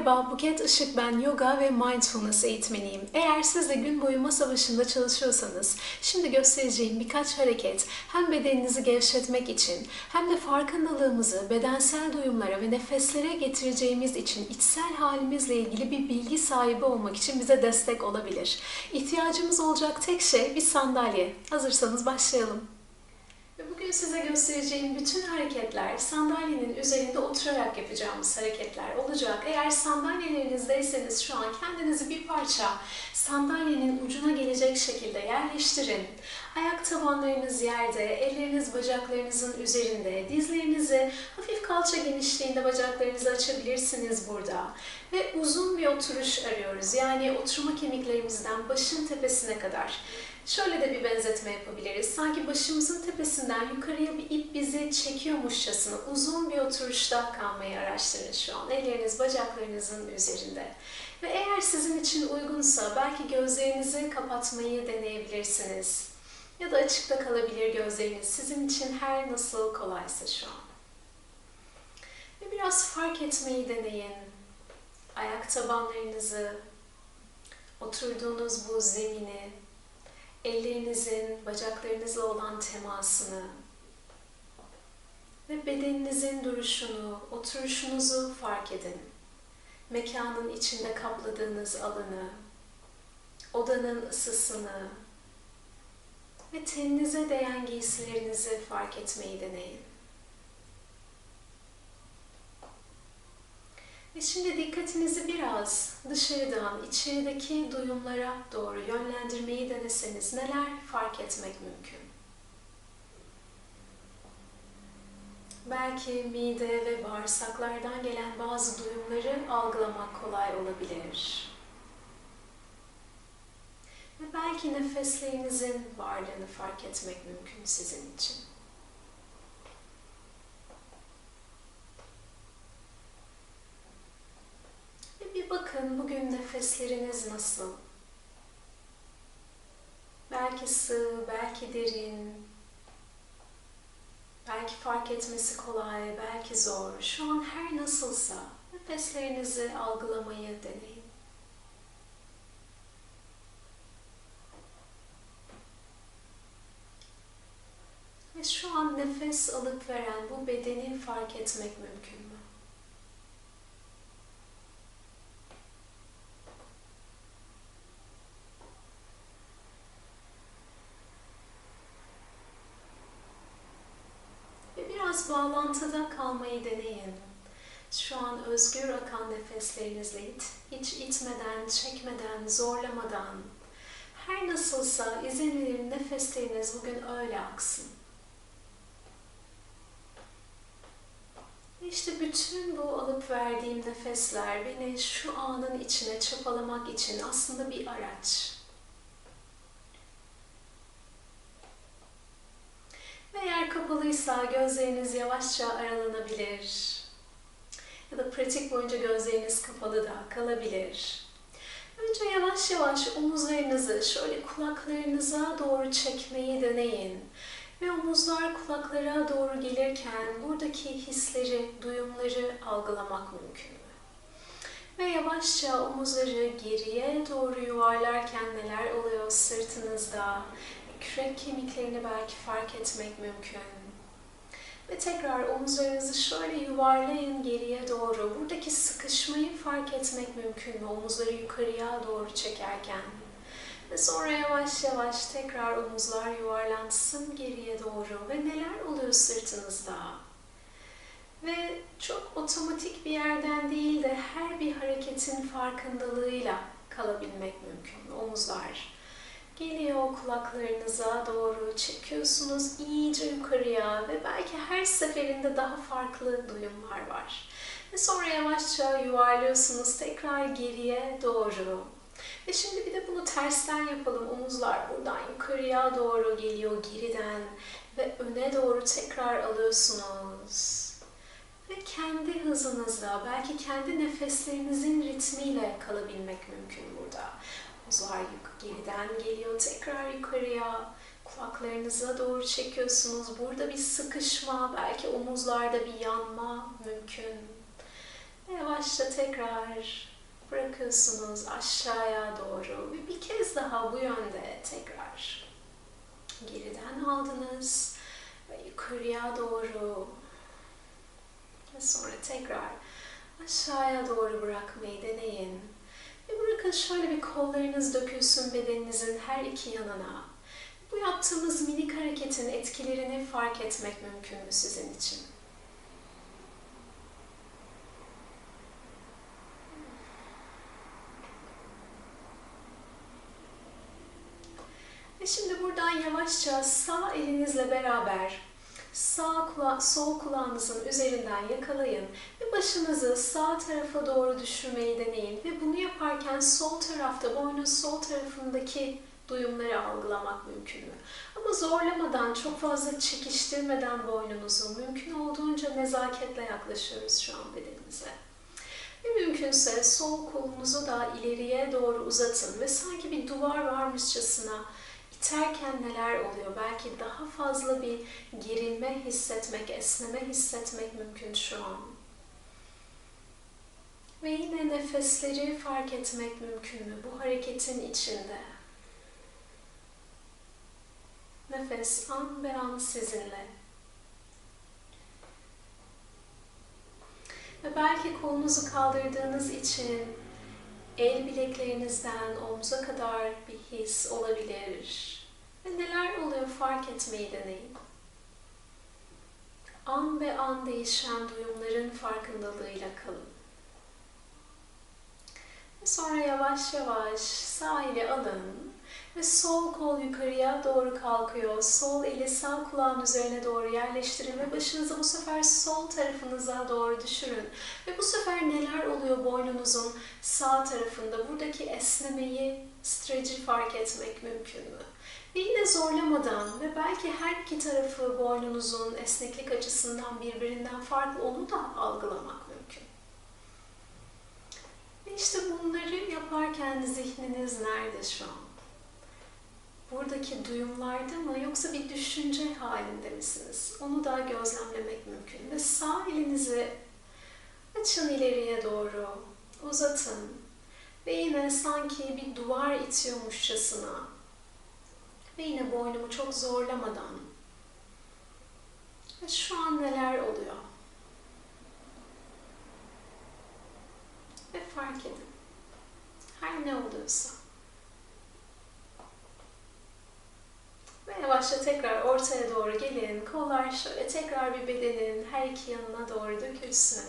Merhaba, Buket Işık ben yoga ve mindfulness eğitmeniyim. Eğer siz de gün boyu masa başında çalışıyorsanız, şimdi göstereceğim birkaç hareket hem bedeninizi gevşetmek için hem de farkındalığımızı bedensel duyumlara ve nefeslere getireceğimiz için içsel halimizle ilgili bir bilgi sahibi olmak için bize destek olabilir. İhtiyacımız olacak tek şey bir sandalye. Hazırsanız başlayalım. Bugün size göstereceğim bütün hareketler sandalyenin üzerinde oturarak yapacağımız hareketler olacak. Eğer sandalyelerinizdeyseniz şu an kendinizi bir parça sandalyenin ucuna gelecek şekilde yerleştirin. Ayak tabanlarınız yerde, elleriniz bacaklarınızın üzerinde, dizlerinizi hafif kalça genişliğinde bacaklarınızı açabilirsiniz burada. Ve uzun bir oturuş arıyoruz. Yani oturma kemiklerimizden başın tepesine kadar. Şöyle de bir benzetme yapabiliriz. Sanki başımızın tepesinden yukarıya bir ip bizi çekiyormuşçasına uzun bir oturuşta kalmayı araştırın şu an. Elleriniz bacaklarınızın üzerinde. Ve eğer sizin için uygunsa belki gözlerinizi kapatmayı deneyebilirsiniz. Ya da açıkta kalabilir gözleriniz. Sizin için her nasıl kolaysa şu an. Ve biraz fark etmeyi deneyin. Ayak tabanlarınızı, oturduğunuz bu zemini, ellerinizin bacaklarınızla olan temasını ve bedeninizin duruşunu, oturuşunuzu fark edin. Mekanın içinde kapladığınız alanı, odanın ısısını ve teninize değen giysilerinizi fark etmeyi deneyin. Ve şimdi dikkatinizi biraz dışarıdan içerideki duyumlara doğru yönlendirmeyi deneseniz neler fark etmek mümkün? Belki mide ve bağırsaklardan gelen bazı duyumları algılamak kolay olabilir. Ve belki nefeslerinizin varlığını fark etmek mümkün sizin için. Bir bakın bugün nefesleriniz nasıl? Belki sığ, belki derin, belki fark etmesi kolay, belki zor. Şu an her nasılsa nefeslerinizi algılamayı deneyin. Ve şu an nefes alıp veren bu bedeni fark etmek mümkün mü? biraz bağlantıda kalmayı deneyin. Şu an özgür akan nefeslerinizle it, hiç itmeden, çekmeden, zorlamadan, her nasılsa izin verin nefesleriniz bugün öyle aksın. İşte bütün bu alıp verdiğim nefesler beni şu anın içine çapalamak için aslında bir araç. Eğer kapalıysa gözleriniz yavaşça aralanabilir. Ya da pratik boyunca gözleriniz kapalı da kalabilir. Önce yavaş yavaş omuzlarınızı şöyle kulaklarınıza doğru çekmeyi deneyin. Ve omuzlar kulaklara doğru gelirken buradaki hisleri, duyumları algılamak mümkün mü? Ve yavaşça omuzları geriye doğru yuvarlarken neler oluyor sırtınızda, kürek kemiklerini belki fark etmek mümkün. Ve tekrar omuzlarınızı şöyle yuvarlayın geriye doğru. Buradaki sıkışmayı fark etmek mümkün mü? Omuzları yukarıya doğru çekerken. Ve sonra yavaş yavaş tekrar omuzlar yuvarlansın geriye doğru. Ve neler oluyor sırtınızda? Ve çok otomatik bir yerden değil de her bir hareketin farkındalığıyla kalabilmek mümkün. Omuzlar Geliyor kulaklarınıza doğru çekiyorsunuz iyice yukarıya ve belki her seferinde daha farklı duyumlar var. Ve sonra yavaşça yuvarlıyorsunuz tekrar geriye doğru. Ve şimdi bir de bunu tersten yapalım. Omuzlar buradan yukarıya doğru geliyor geriden ve öne doğru tekrar alıyorsunuz. Ve kendi hızınızla, belki kendi nefeslerinizin ritmiyle kalabilmek mümkün burada. Omuzlar geriden geliyor tekrar yukarıya. Kulaklarınıza doğru çekiyorsunuz. Burada bir sıkışma, belki omuzlarda bir yanma mümkün. Ve yavaşça tekrar bırakıyorsunuz aşağıya doğru ve bir kez daha bu yönde tekrar geriden aldınız ve yukarıya doğru ve sonra tekrar aşağıya doğru bırakmayı deneyin. Ve bırakın şöyle bir kollarınız dökülsün bedeninizin her iki yanına. Bu yaptığımız minik hareketin etkilerini fark etmek mümkün mü sizin için? Ve şimdi buradan yavaşça sağ elinizle beraber sağ kula sol kulağınızın üzerinden yakalayın ve başınızı sağ tarafa doğru düşürmeyi deneyin ve bunu yaparken sol tarafta boynun sol tarafındaki duyumları algılamak mümkün mü? Ama zorlamadan, çok fazla çekiştirmeden boynunuzu mümkün olduğunca nezaketle yaklaşıyoruz şu an bedenimize. Ve mümkünse sol kolunuzu da ileriye doğru uzatın ve sanki bir duvar varmışçasına iterken neler oluyor? Belki daha fazla bir gerilme hissetmek, esneme hissetmek mümkün şu an. Ve yine nefesleri fark etmek mümkün mü bu hareketin içinde? Nefes an be an sizinle. Ve belki kolunuzu kaldırdığınız için el bileklerinizden omuza kadar bir his olabilir. Ve neler oluyor fark etmeyi deneyin. An be an değişen duyumların farkındalığıyla kalın. Ve sonra yavaş yavaş sağ eli alın ve sol kol yukarıya doğru kalkıyor. Sol eli sağ kulağın üzerine doğru yerleştirin ve başınızı bu sefer sol tarafınıza doğru düşürün. Ve bu sefer neler oluyor boynunuzun sağ tarafında? Buradaki esnemeyi, streci fark etmek mümkün mü? Ve yine zorlamadan ve belki her iki tarafı boynunuzun esneklik açısından birbirinden farklı onu da algılamak mümkün. Ve işte bunları yaparken zihniniz nerede şu an? Buradaki duyumlarda mı yoksa bir düşünce halinde misiniz? Onu da gözlemlemek mümkün. Ve sağ elinizi açın ileriye doğru, uzatın. Ve yine sanki bir duvar itiyormuşçasına ve yine boynumu çok zorlamadan ve şu an neler oluyor? Ve fark edin. Her ne oluyorsa. Ve yavaşça tekrar ortaya doğru gelin. Kollar şöyle tekrar bir bedenin her iki yanına doğru dökülsün.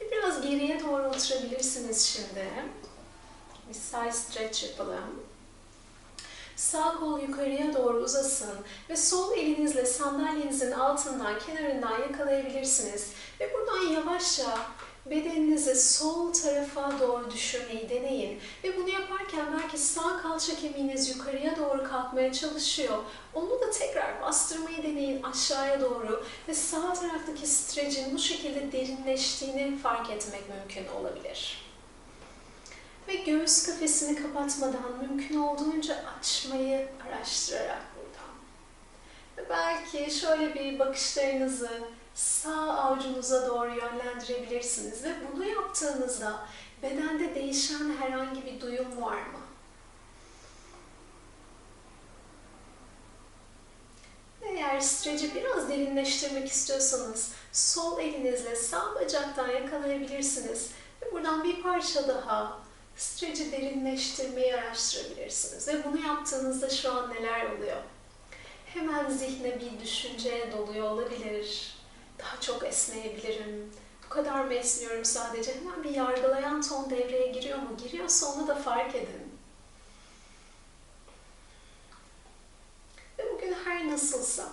Biraz geriye doğru oturabilirsiniz şimdi. Bir side stretch yapalım. Sağ kol yukarıya doğru uzasın ve sol elinizle sandalyenizin altından, kenarından yakalayabilirsiniz. Ve buradan yavaşça bedeninizi sol tarafa doğru düşürmeyi deneyin. Ve bunu yaparken belki sağ kalça kemiğiniz yukarıya doğru kalkmaya çalışıyor. Onu da tekrar bastırmayı deneyin aşağıya doğru. Ve sağ taraftaki strecin bu şekilde derinleştiğini fark etmek mümkün olabilir. Ve göğüs kafesini kapatmadan mümkün olduğunca açmayı araştırarak buradan. Ve belki şöyle bir bakışlarınızı sağ avucunuza doğru yönlendirebilirsiniz. Ve bunu yaptığınızda bedende değişen herhangi bir duyum var mı? Eğer streci biraz derinleştirmek istiyorsanız sol elinizle sağ bacaktan yakalayabilirsiniz. Ve buradan bir parça daha streci derinleştirmeyi araştırabilirsiniz. Ve bunu yaptığınızda şu an neler oluyor? Hemen zihne bir düşünce doluyor olabilir. Daha çok esneyebilirim. Bu kadar mı esniyorum sadece? Hemen bir yargılayan ton devreye giriyor mu? Giriyorsa onu da fark edin. Ve bugün her nasılsa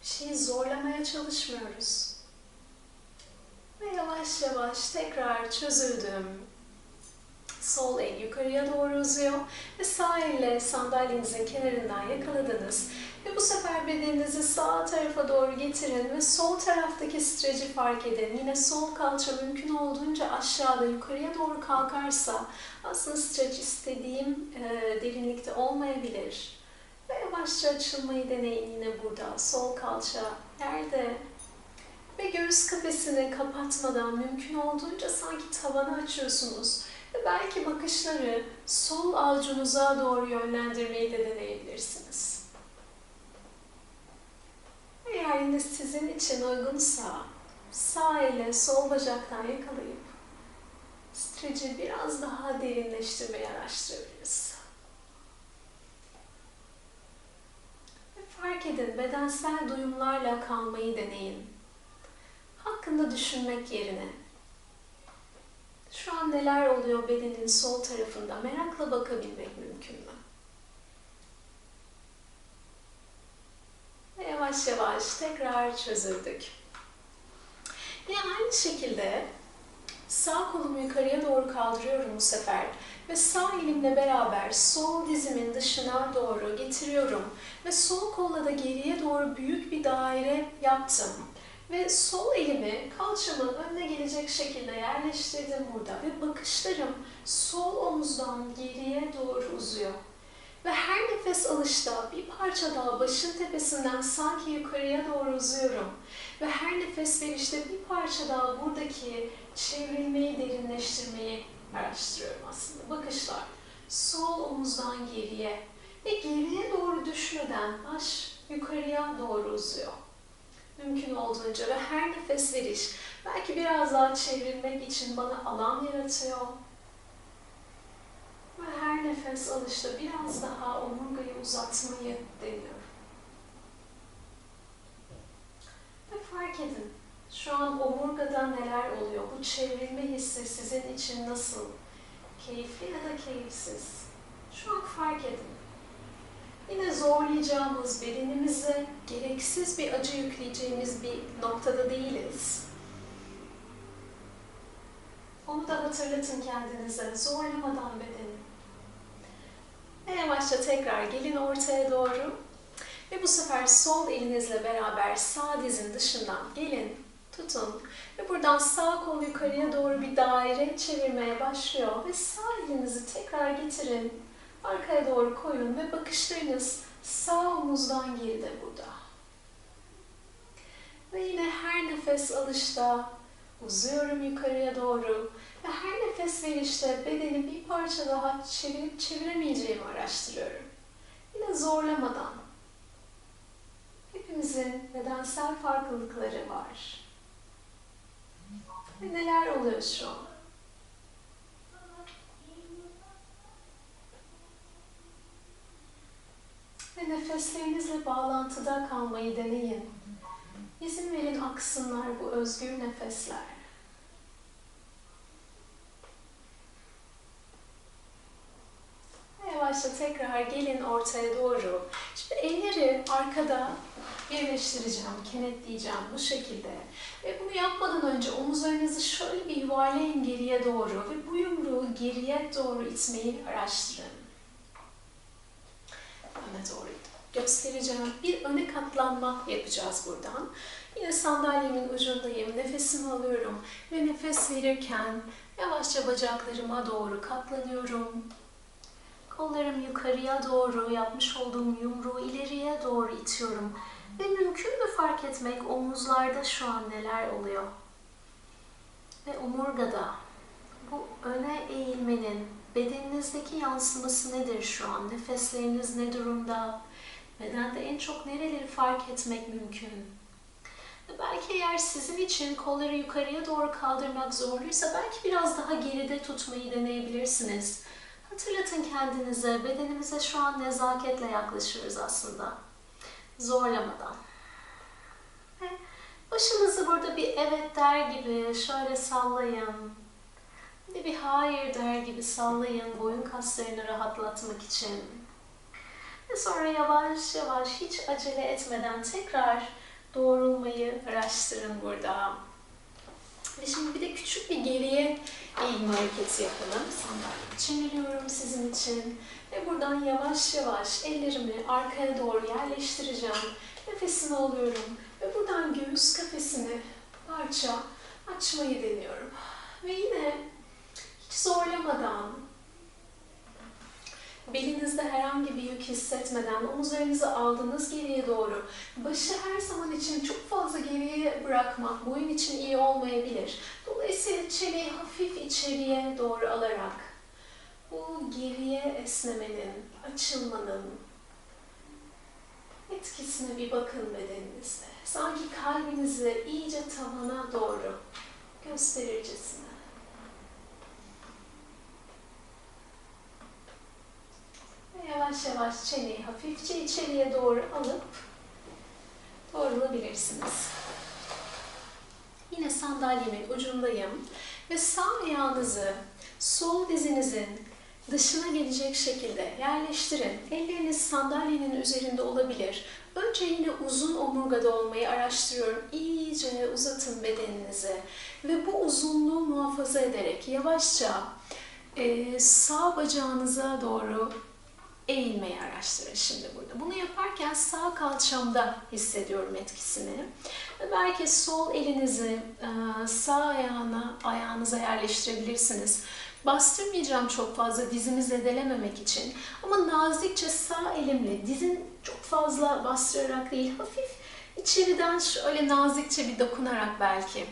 bir şeyi zorlamaya çalışmıyoruz. Ve yavaş yavaş tekrar çözüldüm Sol el yukarıya doğru uzuyor ve sağ elle sandalyenizin kenarından yakaladınız. Ve bu sefer bedeninizi sağ tarafa doğru getirin ve sol taraftaki streci fark edin. Yine sol kalça mümkün olduğunca aşağıda yukarıya doğru kalkarsa aslında streç istediğim e, derinlikte olmayabilir. Ve yavaşça açılmayı deneyin yine burada. Sol kalça yerde Ve göğüs kafesini kapatmadan mümkün olduğunca sanki tavanı açıyorsunuz. Belki bakışları sol avucunuza doğru yönlendirmeyi de deneyebilirsiniz. Eğer yine sizin için uygunsa sağ ile sol bacaktan yakalayıp streci biraz daha derinleştirmeyi araştırabiliriz. Fark edin, bedensel duyumlarla kalmayı deneyin. Hakkında düşünmek yerine şu an neler oluyor bedenin sol tarafında merakla bakabilmek mümkün mü? Ve yavaş yavaş tekrar çözüldük. Yine aynı şekilde sağ kolumu yukarıya doğru kaldırıyorum bu sefer ve sağ elimle beraber sol dizimin dışına doğru getiriyorum ve sol kolla da geriye doğru büyük bir daire yaptım. Ve sol elimi kalçamın önüne gelecek şekilde yerleştirdim burada ve bakışlarım sol omuzdan geriye doğru uzuyor. Ve her nefes alışta bir parça daha başın tepesinden sanki yukarıya doğru uzuyorum. Ve her nefes verişte bir parça daha buradaki çevrilmeyi, derinleştirmeyi araştırıyorum aslında. Bakışlar sol omuzdan geriye ve geriye doğru düşmeden baş yukarıya doğru uzuyor. Mümkün olduğunca ve her nefes veriş belki biraz daha çevrilmek için bana alan yaratıyor. Ve her nefes alışta biraz daha omurgayı uzatmayı deniyorum. Ve fark edin, şu an omurgada neler oluyor? Bu çevrilme hissi sizin için nasıl? Keyifli ya da keyifsiz? Şu an fark edin. Yine zorlayacağımız, bedenimize gereksiz bir acı yükleyeceğimiz bir noktada değiliz. Onu da hatırlatın kendinize, zorlamadan bedeni. Ve yavaşça tekrar gelin ortaya doğru. Ve bu sefer sol elinizle beraber sağ dizin dışından gelin, tutun. Ve buradan sağ kol yukarıya doğru bir daire çevirmeye başlıyor. Ve sağ elinizi tekrar getirin. Arkaya doğru koyun ve bakışlarınız sağ omuzdan geride burada. Ve yine her nefes alışta uzuyorum yukarıya doğru ve her nefes verişte bedeni bir parça daha çevirip çeviremeyeceğimi araştırıyorum. Yine zorlamadan. Hepimizin bedensel farklılıkları var. Ve neler oluyor şu an? Ve nefeslerinizle bağlantıda kalmayı deneyin. İzin verin aksınlar bu özgür nefesler. Yavaşça tekrar gelin ortaya doğru. Şimdi elleri arkada birleştireceğim, kenetleyeceğim bu şekilde. Ve bunu yapmadan önce omuzlarınızı şöyle bir yuvarlayın geriye doğru ve bu yumruğu geriye doğru itmeyi araştırın. Öne doğru göstereceğim. Bir öne katlanma yapacağız buradan. Yine sandalyemin ucundayım. Nefesimi alıyorum ve nefes verirken yavaşça bacaklarıma doğru katlanıyorum. Kollarım yukarıya doğru yapmış olduğum yumruğu ileriye doğru itiyorum. Ve mümkün mü fark etmek omuzlarda şu an neler oluyor? Ve omurgada bu öne eğilmenin bedeninizdeki yansıması nedir şu an? Nefesleriniz ne durumda? Bedende en çok nereleri fark etmek mümkün? Belki eğer sizin için kolları yukarıya doğru kaldırmak zorluysa belki biraz daha geride tutmayı deneyebilirsiniz. Hatırlatın kendinize, bedenimize şu an nezaketle yaklaşıyoruz aslında. Zorlamadan. Ve başınızı burada bir evet der gibi şöyle sallayın. Ve bir hayır der gibi sallayın boyun kaslarını rahatlatmak için. Ve sonra yavaş yavaş hiç acele etmeden tekrar doğrulmayı araştırın burada. Ve şimdi bir de küçük bir geriye eğilme hareketi yapalım. Sandalyeyi çeviriyorum sizin için. Ve buradan yavaş yavaş ellerimi arkaya doğru yerleştireceğim. Nefesimi alıyorum. Ve buradan göğüs kafesini parça açmayı deniyorum. Ve yine hiç zorlamadan belinizde herhangi bir yük hissetmeden omuzlarınızı aldınız geriye doğru. Başı her zaman için çok fazla geriye bırakmak boyun için iyi olmayabilir. Dolayısıyla çeneyi hafif içeriye doğru alarak bu geriye esnemenin, açılmanın etkisine bir bakın bedeninizde. Sanki kalbinizi iyice tavana doğru gösterircesine. Ve yavaş yavaş çeneyi hafifçe içeriye doğru alıp doğrulabilirsiniz. Yine sandalyemin ucundayım ve sağ ayağınızı sol dizinizin dışına gelecek şekilde yerleştirin. Elleriniz sandalyenin üzerinde olabilir. Önce yine uzun omurgada olmayı araştırıyorum. İyice uzatın bedeninizi ve bu uzunluğu muhafaza ederek yavaşça sağ bacağınıza doğru eğilmeyi araştırın şimdi burada. Bunu yaparken sağ kalçamda hissediyorum etkisini. Belki sol elinizi e, sağ ayağına, ayağınıza yerleştirebilirsiniz. Bastırmayacağım çok fazla dizimi zedelememek için. Ama nazikçe sağ elimle dizin çok fazla bastırarak değil, hafif içeriden şöyle nazikçe bir dokunarak belki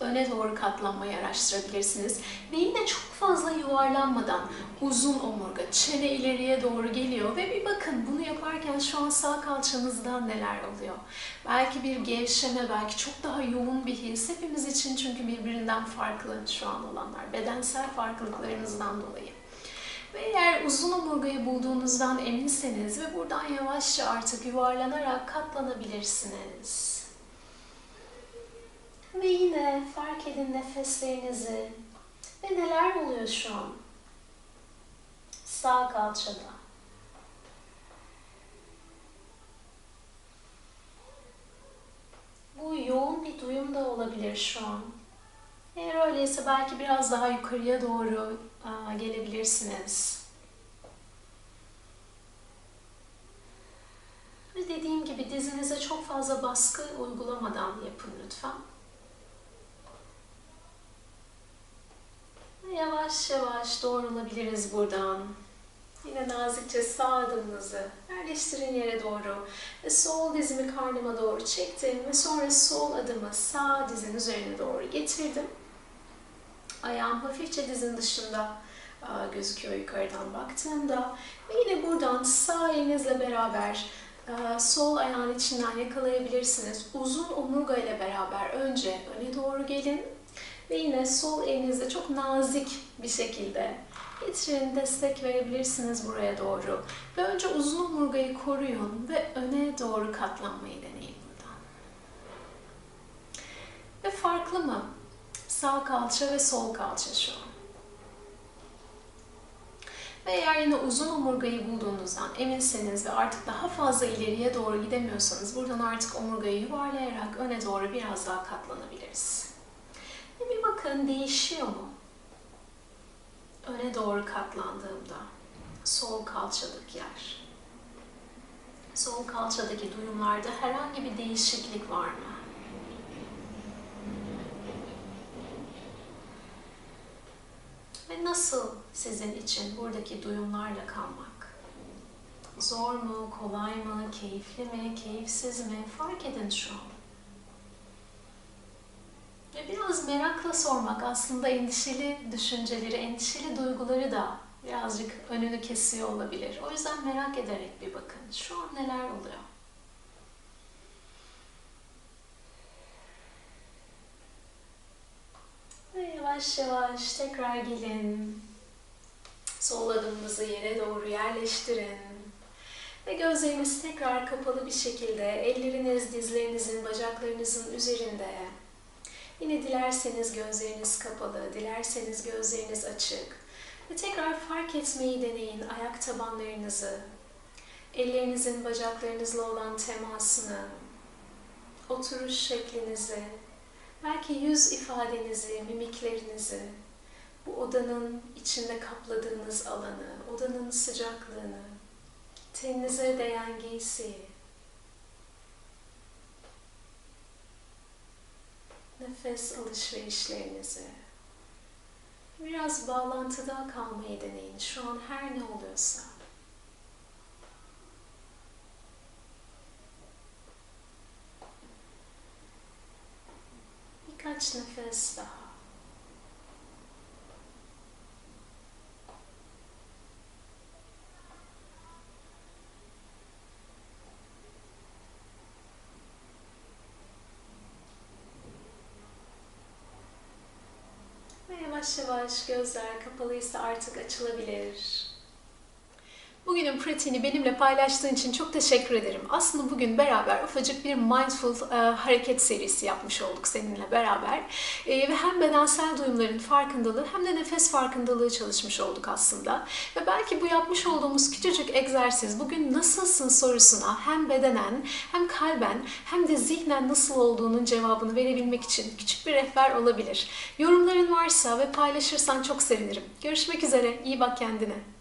öne doğru katlanmayı araştırabilirsiniz. Ve yine çok fazla yuvarlanmadan uzun omurga, çene ileriye doğru geliyor ve bir bakın bunu yaparken şu an sağ kalçanızda neler oluyor. Belki bir gevşeme, belki çok daha yoğun bir his hepimiz için çünkü birbirinden farklı şu an olanlar, bedensel farklılıklarınızdan dolayı. Ve eğer uzun omurgayı bulduğunuzdan eminseniz ve buradan yavaşça artık yuvarlanarak katlanabilirsiniz. Ve yine fark edin nefeslerinizi ve neler oluyor şu an sağ kalçada. Bu yoğun bir duyum da olabilir şu an. Eğer öyleyse belki biraz daha yukarıya doğru gelebilirsiniz. Ve dediğim gibi dizinize çok fazla baskı uygulamadan yapın lütfen. Yavaş yavaş doğrulabiliriz buradan. Yine nazikçe sağ adımınızı yerleştirin yere doğru. Ve sol dizimi karnıma doğru çektim ve sonra sol adımı sağ dizin üzerine doğru getirdim. Ayağım hafifçe dizin dışında gözüküyor yukarıdan baktığımda. Ve yine buradan sağ elinizle beraber sol ayağın içinden yakalayabilirsiniz. Uzun omurga ile beraber önce öne doğru gelin ve yine sol elinizle çok nazik bir şekilde getirin, destek verebilirsiniz buraya doğru. Ve önce uzun omurgayı koruyun ve öne doğru katlanmayı deneyin buradan. Ve farklı mı? Sağ kalça ve sol kalça şu an. Ve eğer yine uzun omurgayı bulduğunuzdan eminseniz ve artık daha fazla ileriye doğru gidemiyorsanız buradan artık omurgayı yuvarlayarak öne doğru biraz daha katlanabiliriz. Bakın değişiyor mu? Öne doğru katlandığımda sol kalçadaki yer. Sol kalçadaki duyumlarda herhangi bir değişiklik var mı? Ve nasıl sizin için buradaki duyumlarla kalmak? Zor mu, kolay mı, keyifli mi, keyifsiz mi? Fark edin şu an. Ve biraz merakla sormak aslında endişeli düşünceleri, endişeli duyguları da birazcık önünü kesiyor olabilir. O yüzden merak ederek bir bakın. Şu an neler oluyor? Ve yavaş yavaş tekrar gelin. Sol adımınızı yere doğru yerleştirin. Ve gözleriniz tekrar kapalı bir şekilde, elleriniz dizlerinizin, bacaklarınızın üzerinde. Yine dilerseniz gözleriniz kapalı, dilerseniz gözleriniz açık. Ve tekrar fark etmeyi deneyin ayak tabanlarınızı, ellerinizin bacaklarınızla olan temasını, oturuş şeklinizi, belki yüz ifadenizi, mimiklerinizi, bu odanın içinde kapladığınız alanı, odanın sıcaklığını, teninize değen giysiyi, nefes alışverişlerinizi biraz bağlantıda kalmayı deneyin. Şu an her ne oluyorsa. Birkaç nefes daha. Yavaş yavaş gözler kapalıysa artık açılabilir. Bugünün pratiğini benimle paylaştığın için çok teşekkür ederim. Aslında bugün beraber ufacık bir mindful e, hareket serisi yapmış olduk seninle beraber. E, ve hem bedensel duyumların farkındalığı hem de nefes farkındalığı çalışmış olduk aslında. Ve belki bu yapmış olduğumuz küçücük egzersiz bugün nasılsın sorusuna hem bedenen hem kalben hem de zihnen nasıl olduğunun cevabını verebilmek için küçük bir rehber olabilir. Yorumların varsa ve paylaşırsan çok sevinirim. Görüşmek üzere, iyi bak kendine.